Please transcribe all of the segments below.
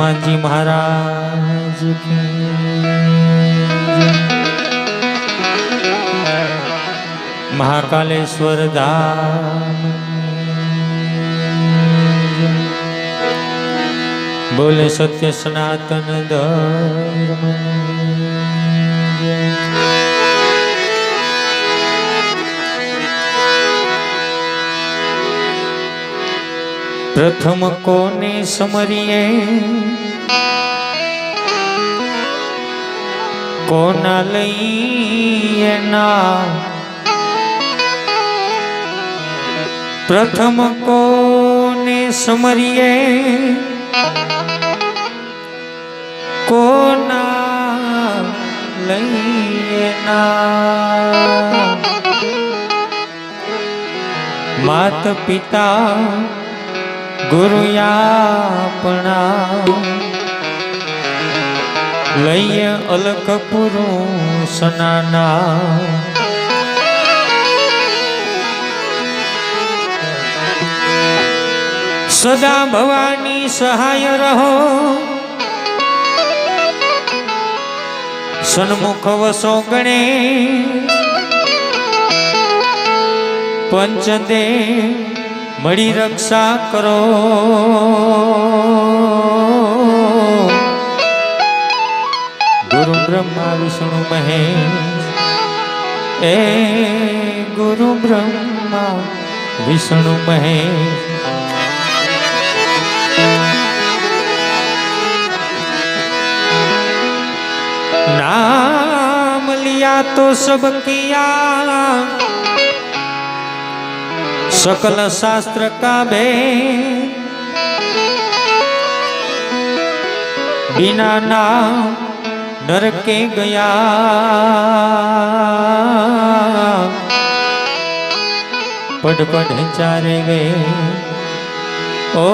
हनुमान जी महाराज महाकालेश्वर धाम बोले सत्य सनातन धर्म પ્રથમ કોને સમરીએ? કોના લઈએ ના? પ્રથમ કોને સમરીએ? કોના લઈએ ના? માત પિતા ગુરુ આપણા લઈએ અલક પુરુષના સદા ભવાની સહાય રહો. સન્મુખ વસો ગણે. પંચદે મળી રક્ષા કરો. ગુરુ બ્રહ્મા વિષ્ણુ, મહેશ. એ ગુરુ બ્રહ્મા વિષ્ણુ, મહેશ. નામ લિયા તો સબ કિયા सकल शास्त्र का भेद। बिना नाम नर के गया। पढ़ पढ़ चारे गए ओ,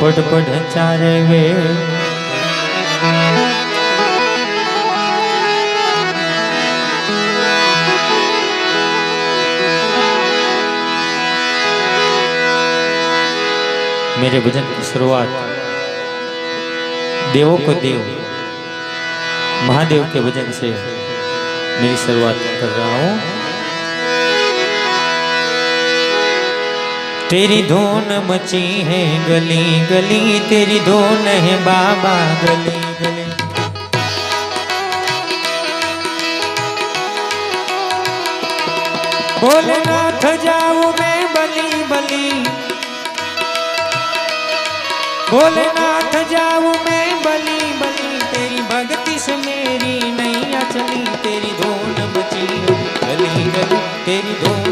पढ़ पढ़ चारे वे। मेरे भजन की शुरुआत देवों को देव, महादेव के भजन से मेरी शुरुआत कर रहा हूँ। तेरी धोन मची है गली गली, तेरी धोन है बाबा गली गली। भोलेनाथ जाऊँ मैं भोलेनाथ जाऊँ मैं बली बली, तेरी भक्ति से मेरी नहीं अचली तेरी धोन बची गली गली, तेरी धुन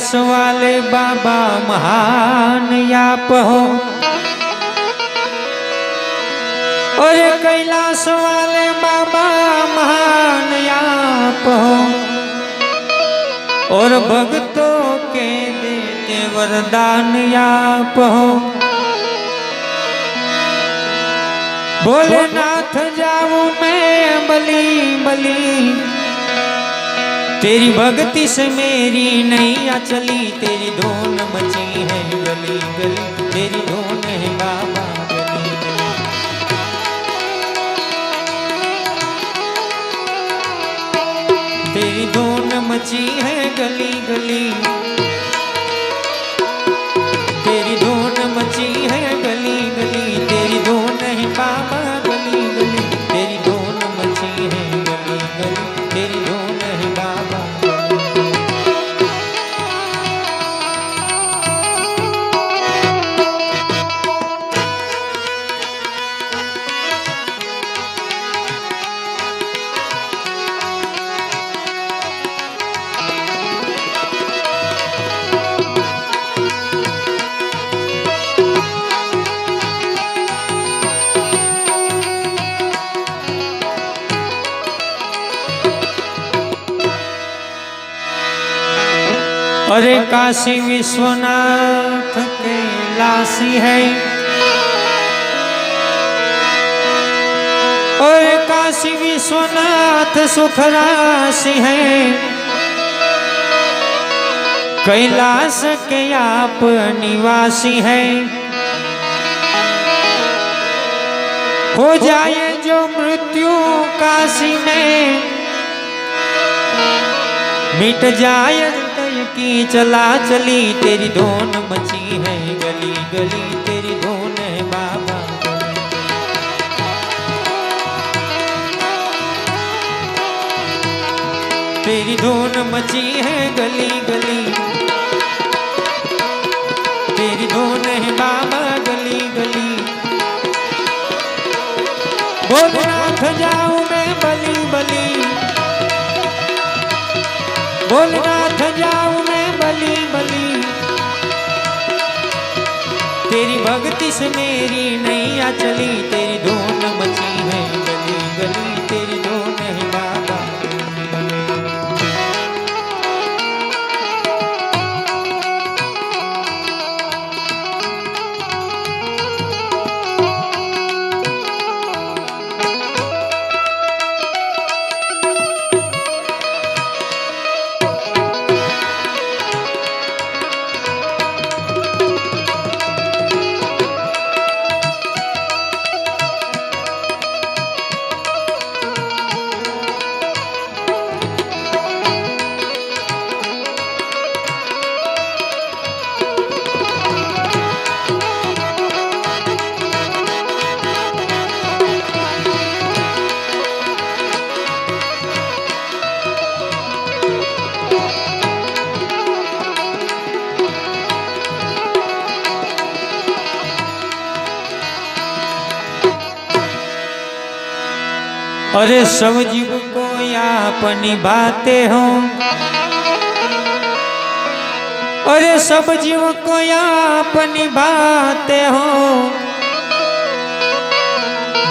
कैलाश वाले बाबा महान आप हो। अरे कैलाश वाले बाबा महान आप हो। और भक्तों के देते वरदान आप हो। भोलेनाथ जाऊँ मैं बली बली तेरी भक्ति से मेरी नैया चली, तेरी धोन मची है गली गली, तेरी धोन है बाबा तेरी धून मची है गली गली अरे काशी विश्वनाथ के लासी है। अरे काशी विश्वनाथ सुखराशि है। कैलाश के आप निवासी है। हो जाए जो मृत्यु काशी में, मिट जाए की चला चली, तेरी धोन मची है गली गली, तेरी धोन है बाबा। तेरी धोन मची है गली गली। तेरी धोन है बाबा, गली गली। भोलेनाथ जाऊँ मैं बली बली। भोलेनाथ जाऊँ मैं बली बली। तेरी भक्ति से मेरी नैया चली, तेरी धोन मची है गली गली। अरे को अपनी बातें हो अरे सब जीव को अपनी बातें हो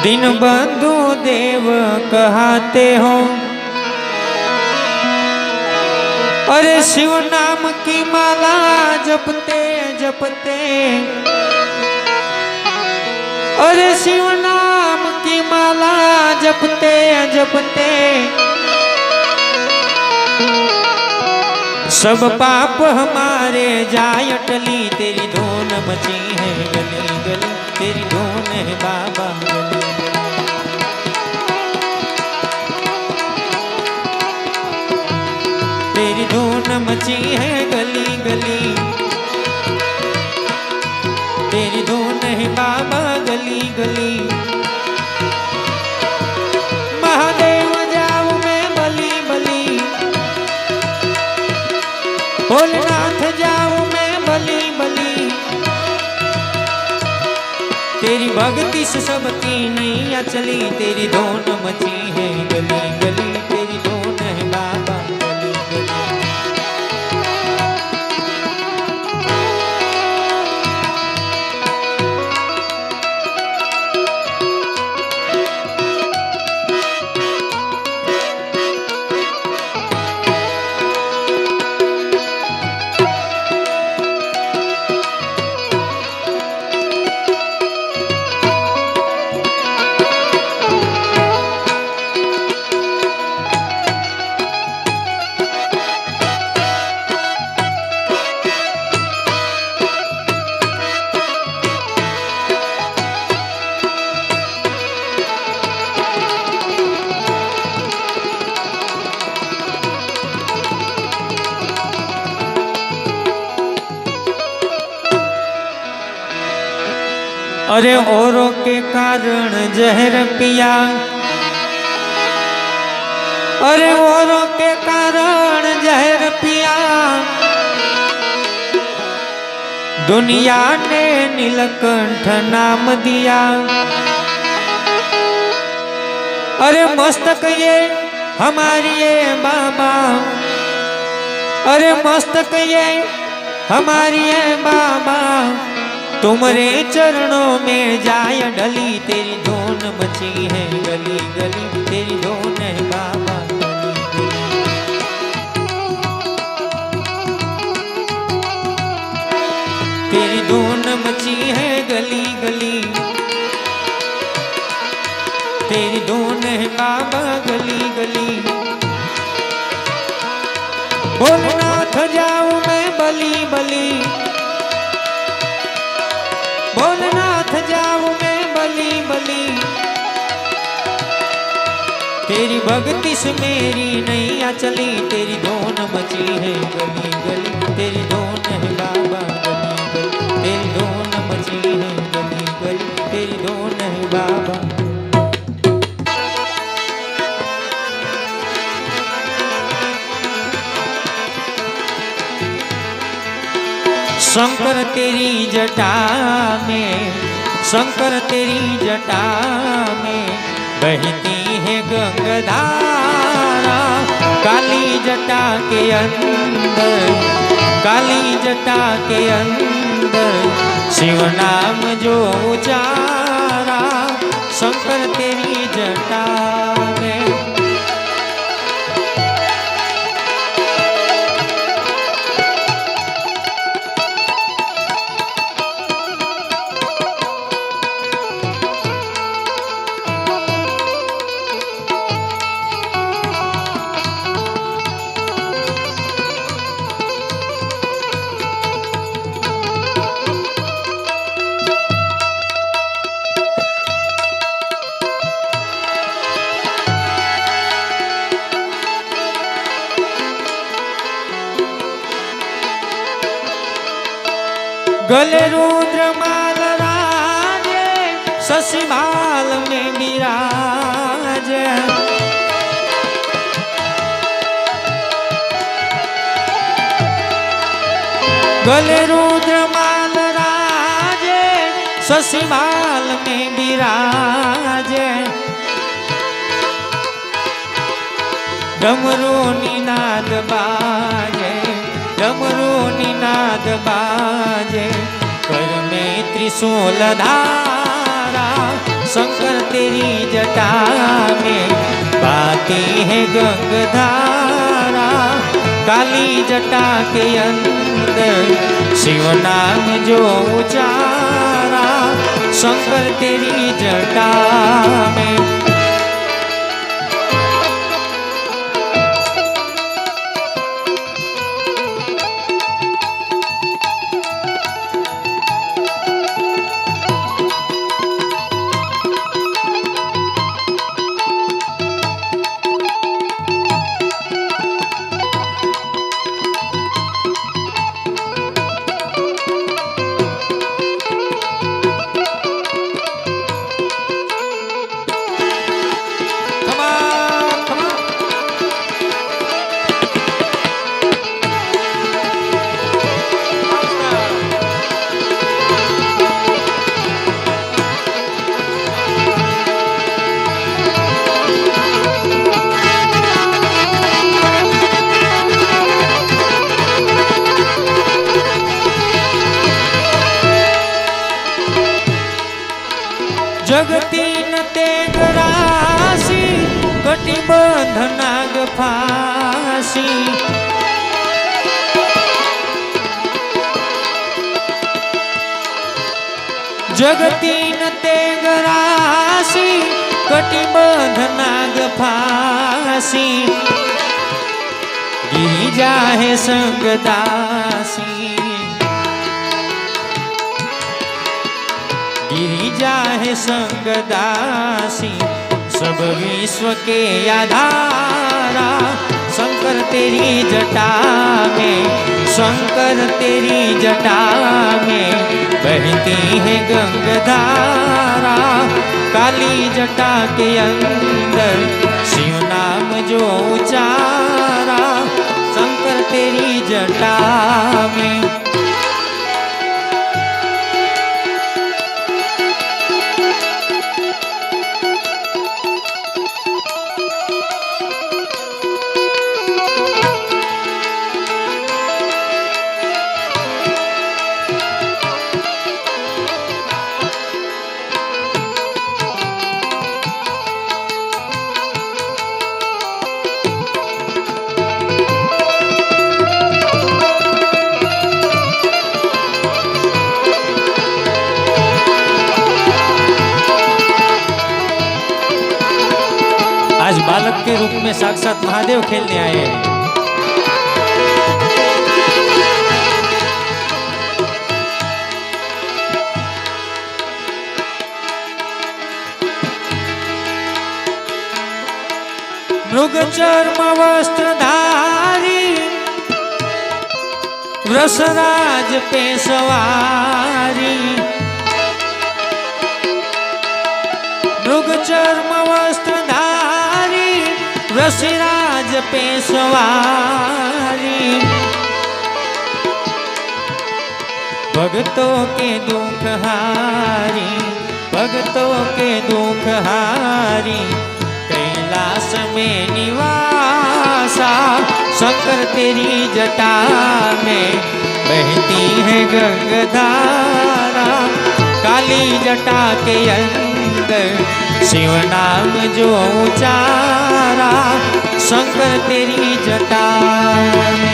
दिन बंधु देव कहते हो अरे शिव नाम की माला जपते जपते अरे शिव नाम माला जपते जपते। सब पाप हमारे जाय टली तेरी धून मची है गली गली, तेरी धोन है बाबा तेरी धून मची है गली गली, तेरी धून है बाबा गली गली। भोलेनाथ जाऊँ मैं बली बली। तेरी भक्ति से सबकी नैया चली तेरी धोन मची है गली गली। अरे औरों के कारण जहर पिया। अरे औरों के कारण जहर पिया। दुनिया ने नीलकंठ नाम दिया। अरे मस्तक ये हमारी ये बाबा। अरे मस्तक ये हमारी ये बाबा। तुम्हारे चरणों में जाय ढली तेरी धोन मची है गली गली, तेरी धोन है बाबा। तेरी धोन मची है गली गली। तेरी धोन है बाबा गली गली। भोलनाथ जाऊँ मैं बली बली। बली बली। तेरी भक्ति से मेरी नैया चली, तेरी धोन मची है गली गली। तेरी धोन है बाबा, गली गली। तेरी धोन मची है गली गली। तेरी धोन है बाबा। शंकर तेरी जटा में, शंकर तेरी जटा में बहती है गंगधारा। काली जटा के अंदर, काली जटा के अंदर, शिव नाम जो उचारा गले रुद्र माल राजे शशि माल में विराज। गले रुद्र माल राजे शशि माल में विराज। डमरू निनाद बाजे निनाद बाजे, कर में त्रिशूल धारा, शंकर तेरी जटा में बाती है गंगधारा, काली जटा के अंदर शिव नाम जो उचारा, शंकर तेरी जटा में जगतीन तेग राशी कटिबंध नाग फाशी जगतीन तेग राशी कटिबंध नाग फाशी गिरिजा है संगदासी गिरिजा है संगदासी, सब विश्व के आधारा। शंकर तेरी जटा में, शंकर तेरी जटा में बहती है गंगधारा। काली जटा के अंदर शिव नाम जो उचारा, शंकर तेरी जटा में महादेव खेलने आए हैं। मृग चर्म वस्त्र धारी वृषराज पे सवारी मृग चर्म वस्त्र धारी वृषराज पे सवारी भगतों के दुख हारी भगतों के दुख हारी, कैलाश में निवासा, शंकर तेरी जटा में बहती है गंगधारा, काली जटा के अंदर शिव नाम जो उचारा शंकर तेरी जटा।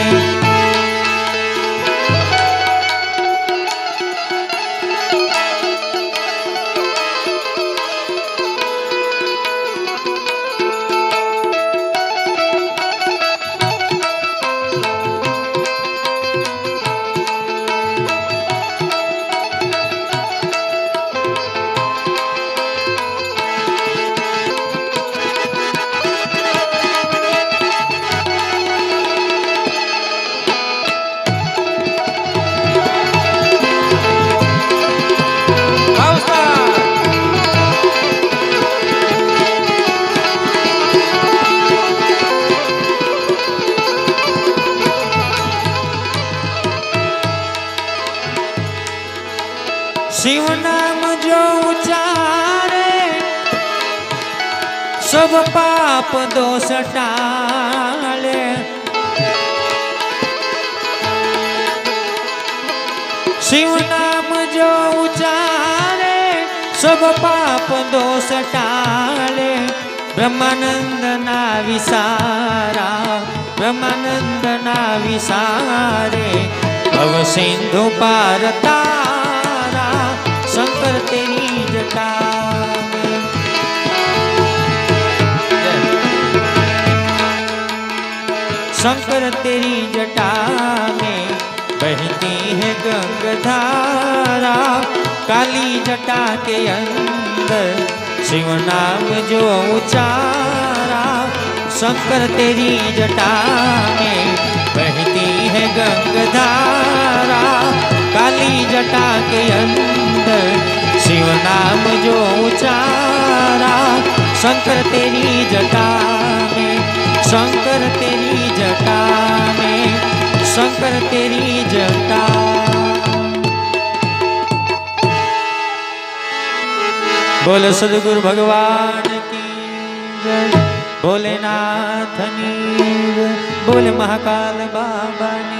सब पाप दोष टाले शिव नाम जो उचारे सब पाप दोष टाले ब्रह्मानंद ना विसारा ब्रह्मानंद ना विसारे भव सिंधु पार तारा शंकर तेरी जटा शंकर तेरी जटा में बहती है गंगधारा। काली जटा के अंदर शिव नाम जो उचारा। शंकर तेरी जटा में बहती है गंगधारा। काली जटा के अंदर शिव नाम जो उचारा। शंकर तेरी जटा जटा में, शंकर तेरी जटा। बोले सदगुरु भगवान की जय। भोलेनाथ की बोले महाकाल बाबा ने